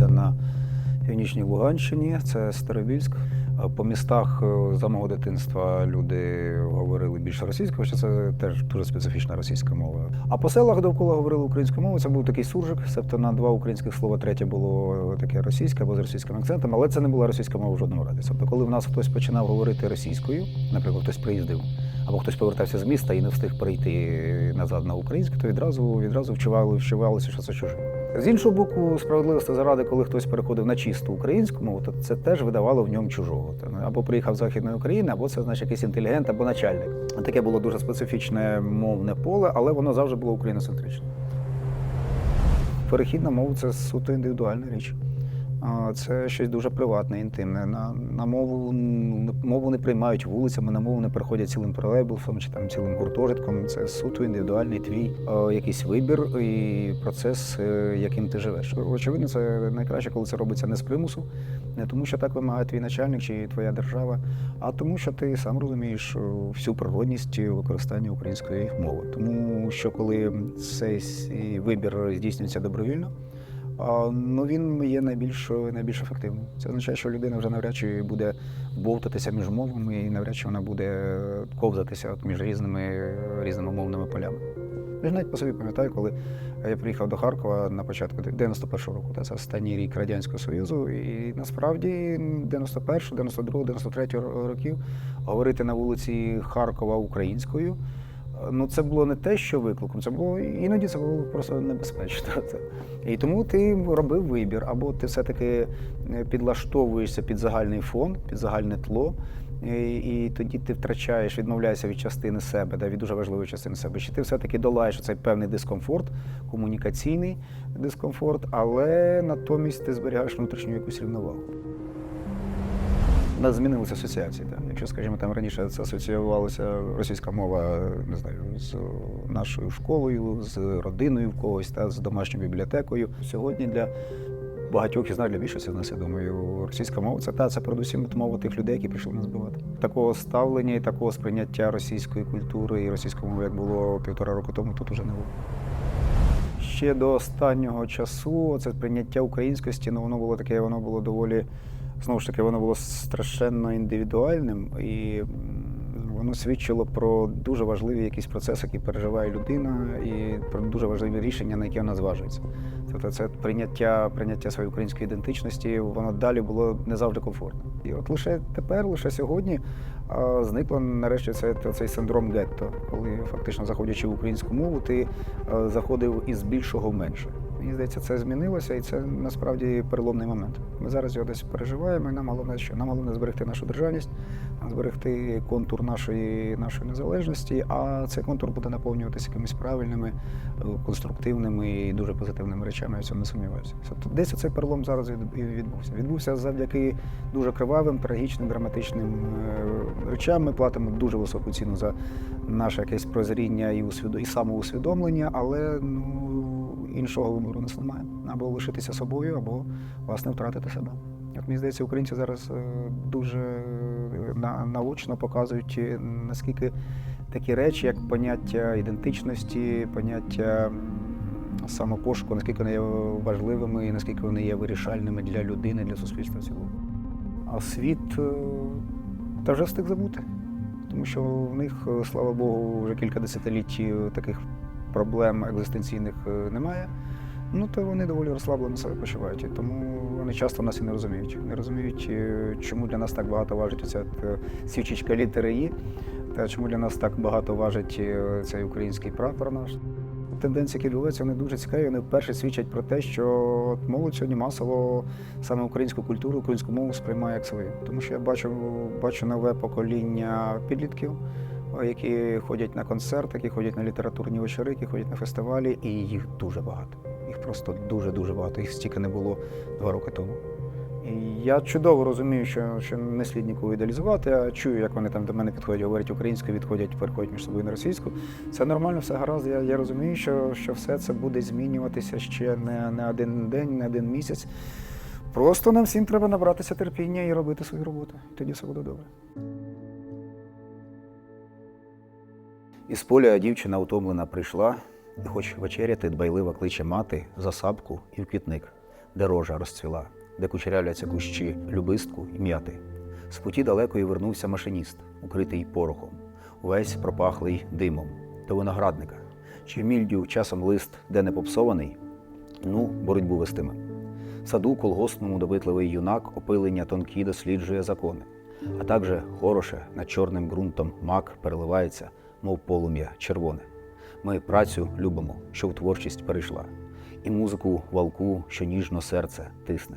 народився на північній Луганщині, це Старобільськ. Е, По містах е, за мого дитинства люди говорили більше російською, що це теж дуже специфічна російська мова. А по селах довкола говорили українською мовою. Це був такий суржик, тобто на два українських слова, третє було таке російське або з російським акцентом, але це не була російська мова в жодному разі. Тобто, коли в нас хтось починав говорити російською, наприклад, хтось приїздив, або хтось повертався з міста і не встиг перейти назад на українську, то відразу відразу вчували, вчувалося, що це чуже. З іншого боку, справедливості заради, коли хтось переходив на чисту українську мову, то це теж видавало в ньому чужого. Ну, Або приїхав з Західної України, або це значить якийсь інтелігент, або начальник. Таке було дуже специфічне мовне поле, але воно завжди було україноцентричне. Перехід на мову це суто індивідуальна річ. Це щось дуже приватне, інтимне. На, на мову, мову не приймають вулицями, на мову не приходять цілим тролейбусом чи там цілим гуртожитком. Це суто індивідуальний твій е, якийсь вибір і процес, е, яким ти живеш. Очевидно, це найкраще, коли це робиться не з примусу, не тому, що так вимагає твій начальник чи твоя держава, а тому, що ти сам розумієш е, всю природність використання української мови. Тому що коли цей вибір здійснюється добровільно. Ну він є найбільш найбільш ефективним. Це означає, що людина вже навряд чи буде бовтатися між мовами, і навряд чи вона буде ковзатися от між різними різними мовними полями. Я навіть по собі пам'ятаю, коли я приїхав до Харкова на початку 91-го року, це останній рік Радянського Союзу. І насправді 91, 92, 93 років говорити на вулиці Харкова українською. Ну, це було не те, що викликом, це було іноді це було просто небезпечно. І тому ти робив вибір, або ти все-таки е, підлаштовуєшся під загальний фон, під загальне тло, і, і тоді ти втрачаєш, відмовляєшся від частини себе, да, від дуже важливої частини себе. Чи ти все-таки долаєш цей певний дискомфорт, комунікаційний дискомфорт, але натомість ти зберігаєш внутрішню якусь рівновагу. Нас змінилися асоціації. Так. Якщо, скажімо, там раніше це асоціювалася російська мова, не знаю, з нашою школою, з родиною в когось, та, з домашньою бібліотекою. Сьогодні для багатьох із нас, для більшості з нас, я думаю, російська мова це та це передусім мова тих людей, які прийшли нас збивати. Такого ставлення і такого сприйняття російської культури і російської мови, як було півтора року тому, тут уже не було. Ще до останнього часу це прийняття українськості, ну воно було таке, воно було доволі, знову ж таки, воно було страшенно індивідуальним, і воно свідчило про дуже важливі якісь процеси, які переживає людина, і про дуже важливі рішення, на які вона зважується. Тобто це прийняття, прийняття своєї української ідентичності, воно далі було не завжди комфортно. І от лише тепер, лише сьогодні, зникло нарешті цей, цей синдром гетто, коли фактично заходячи в українську мову, ти заходив із більшого в менше. Мені здається, це змінилося, і це насправді переломний момент. Ми зараз його десь переживаємо, і нам головне, що нам головне зберегти нашу державність, зберегти контур нашої, нашої незалежності, а цей контур буде наповнюватися якимись правильними, е, конструктивними і дуже позитивними речами. Я в цьому не сумніваюся. Тобто десь цей перелом зараз відбувся. Відбувся завдяки дуже кривавим, трагічним, драматичним е, речам. Ми платимо дуже високу ціну за наше якесь прозріння і усвідо- і самоусвідомлення, але ну іншого вибору нас немає. Або лишитися собою, або власне втратити себе. Як мені здається, українці зараз е, дуже е, наочно показують, е, наскільки такі речі, як поняття ідентичності, поняття самопошуку, наскільки вони є важливими і наскільки вони є вирішальними для людини, для суспільства в. А світ та вже встиг забути. Тому що в них, слава Богу, вже кілька десятиліть таких проблем екзистенційних е, немає. Ну, то вони доволі розслаблено себе почувають. Тому вони часто нас і не розуміють. Не розуміють, е, чому для нас так багато важить оця е, свічечка літери І, та чому для нас так багато важить цей український прапор наш. Тенденції, які відбуваються, вони дуже цікаві. Вони вперше свідчать про те, що молодь сьогодні масово саме українську культуру, українську мову сприймає як свою. Тому що я бачу, бачу нове покоління підлітків, які ходять на концерти, які ходять на літературні вечори, які ходять на фестивалі, і їх дуже багато. Їх просто дуже-дуже багато. Їх стільки не було два роки тому. І я чудово розумію, що, що не слід нікого ідеалізувати. Я чую, як вони там до мене підходять, говорять українською, відходять, переходять між собою на російську. Це нормально, все гаразд. Я, я розумію, що, що все це буде змінюватися ще не, не один день, не один місяць. Просто нам всім треба набратися терпіння і робити свою роботу. І тоді все буде добре. Із поля дівчина утомлена прийшла, і хоч вечеряти дбайливо кличе мати за сапку і в квітник. де рожа розцвіла, де кучерявляться кущі любистку і м'яти. З путі далекої вернувся машиніст, укритий порохом, увесь пропахлий димом до виноградника. Чи мільдю часом лист, де не попсований, ну, боротьбу вестиме. Саду колгоспному добитливий юнак опилення тонкі досліджує закони, а також хороше над чорним ґрунтом мак переливається, мов полум'я червоне. Ми працю любимо, що в творчість перейшла, і музику валку, що ніжно серце тисне.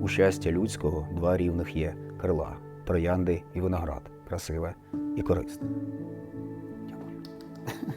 У щастя людського два рівних є крила троянди і виноград, красиве і корисне. Дякую.